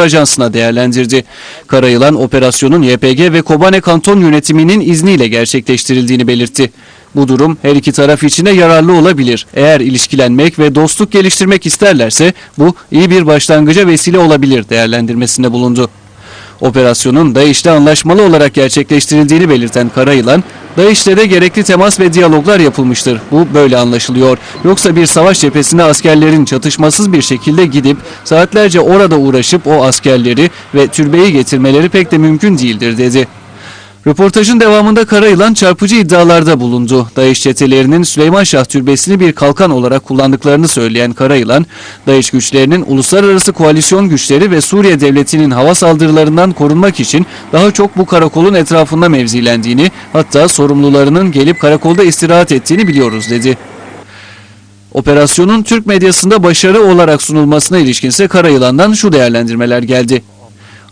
Ajansı'na değerlendirdi. Karayılan operasyonun YPG ve Kobane Kanton Yönetimi'nin izniyle gerçekleştirildiğini belirtti. Bu durum her iki taraf için de yararlı olabilir. Eğer ilişkilenmek ve dostluk geliştirmek isterlerse bu iyi bir başlangıca vesile olabilir değerlendirmesinde bulundu. Operasyonun DAEŞ'le anlaşmalı olarak gerçekleştirildiğini belirten Karayılan, DAEŞ'le de gerekli temas ve diyaloglar yapılmıştır. Bu böyle anlaşılıyor. Yoksa bir savaş cephesine askerlerin çatışmasız bir şekilde gidip saatlerce orada uğraşıp o askerleri ve türbeyi getirmeleri pek de mümkün değildir dedi. Röportajın devamında Karayılan çarpıcı iddialarda bulundu. DAEŞ çetelerinin Süleyman Şah Türbesi'ni bir kalkan olarak kullandıklarını söyleyen Karayılan, DAEŞ güçlerinin uluslararası koalisyon güçleri ve Suriye devletinin hava saldırılarından korunmak için daha çok bu karakolun etrafında mevzilendiğini, hatta sorumlularının gelip karakolda istirahat ettiğini biliyoruz dedi. Operasyonun Türk medyasında başarı olarak sunulmasına ilişkinse Karayılan'dan şu değerlendirmeler geldi.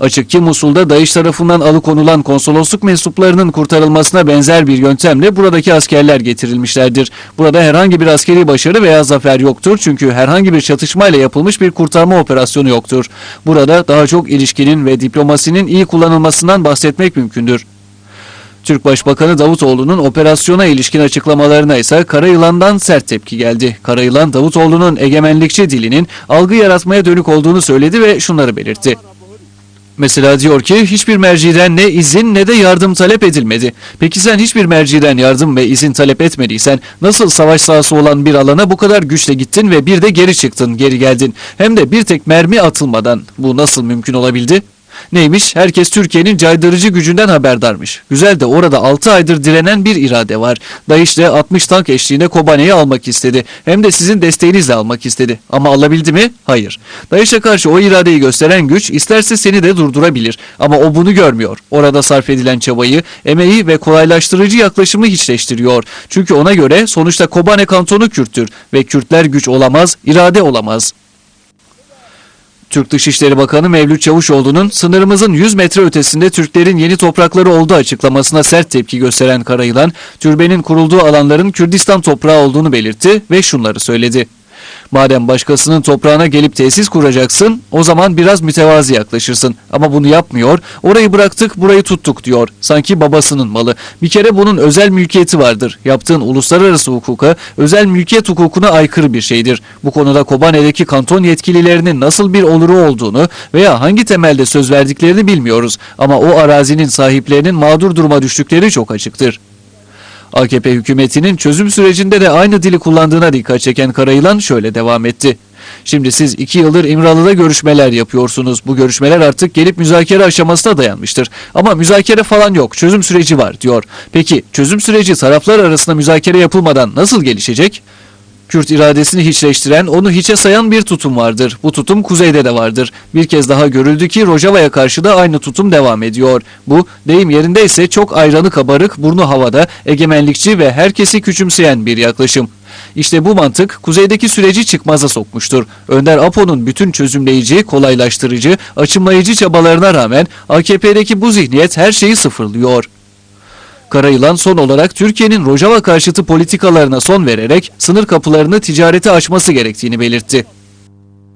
Açık ki Musul'da DAEŞ tarafından alıkonulan konsolosluk mensuplarının kurtarılmasına benzer bir yöntemle buradaki askerler getirilmişlerdir. Burada herhangi bir askeri başarı veya zafer yoktur çünkü herhangi bir çatışmayla yapılmış bir kurtarma operasyonu yoktur. Burada daha çok ilişkinin ve diplomasinin iyi kullanılmasından bahsetmek mümkündür. Türk Başbakanı Davutoğlu'nun operasyona ilişkin açıklamalarına ise Karayılan'dan sert tepki geldi. Karayılan Davutoğlu'nun egemenlikçi dilinin algı yaratmaya dönük olduğunu söyledi ve şunları belirtti. Mesela diyor ki hiçbir merciden ne izin ne de yardım talep edilmedi. Peki sen hiçbir merciden yardım ve izin talep etmediysen nasıl savaş sahası olan bir alana bu kadar güçle gittin ve bir de geri çıktın, geri geldin. Hem de bir tek mermi atılmadan bu nasıl mümkün olabildi? Neymiş? Herkes Türkiye'nin caydırıcı gücünden haberdarmış. Güzel de orada 6 aydır direnen bir irade var. DAEŞ de 60 tank eşliğinde Kobane'yi almak istedi. Hem de sizin desteğinizle almak istedi. Ama alabildi mi? Hayır. DAEŞ'e karşı o iradeyi gösteren güç isterse seni de durdurabilir. Ama o bunu görmüyor. Orada sarf edilen çabayı, emeği ve kolaylaştırıcı yaklaşımı hiçleştiriyor. Çünkü ona göre sonuçta Kobane kantonu Kürttür ve Kürtler güç olamaz, irade olamaz. Türk Dışişleri Bakanı Mevlüt Çavuşoğlu'nun sınırımızın 100 metre ötesinde Türklerin yeni toprakları olduğu açıklamasına sert tepki gösteren Karayılan, türbenin kurulduğu alanların Kürdistan toprağı olduğunu belirtti ve şunları söyledi. Madem başkasının toprağına gelip tesis kuracaksın, o zaman biraz mütevazi yaklaşırsın. Ama bunu yapmıyor, orayı bıraktık, burayı tuttuk diyor. Sanki babasının malı. Bir kere bunun özel mülkiyeti vardır. Yaptığın uluslararası hukuka, özel mülkiyet hukukuna aykırı bir şeydir. Bu konuda Kobane'deki kanton yetkililerinin nasıl bir oluru olduğunu veya hangi temelde söz verdiklerini bilmiyoruz. Ama o arazinin sahiplerinin mağdur duruma düştükleri çok açıktır. AKP hükümetinin çözüm sürecinde de aynı dili kullandığına dikkat çeken Karayılan şöyle devam etti. Şimdi siz iki yıldır İmralı'da görüşmeler yapıyorsunuz. Bu görüşmeler artık gelip müzakere aşamasına dayanmıştır. Ama müzakere falan yok, çözüm süreci var diyor. Peki çözüm süreci taraflar arasında müzakere yapılmadan nasıl gelişecek? Kürt iradesini hiçleştiren, onu hiçe sayan bir tutum vardır. Bu tutum kuzeyde de vardır. Bir kez daha görüldü ki Rojava'ya karşı da aynı tutum devam ediyor. Bu, deyim yerindeyse çok ayranı kabarık, burnu havada, egemenlikçi ve herkesi küçümseyen bir yaklaşım. İşte bu mantık kuzeydeki süreci çıkmaza sokmuştur. Önder Apo'nun bütün çözümleyici, kolaylaştırıcı, açımlayıcı çabalarına rağmen AKP'deki bu zihniyet her şeyi sıfırlıyor. Karayılan son olarak Türkiye'nin Rojava karşıtı politikalarına son vererek sınır kapılarını ticarete açması gerektiğini belirtti.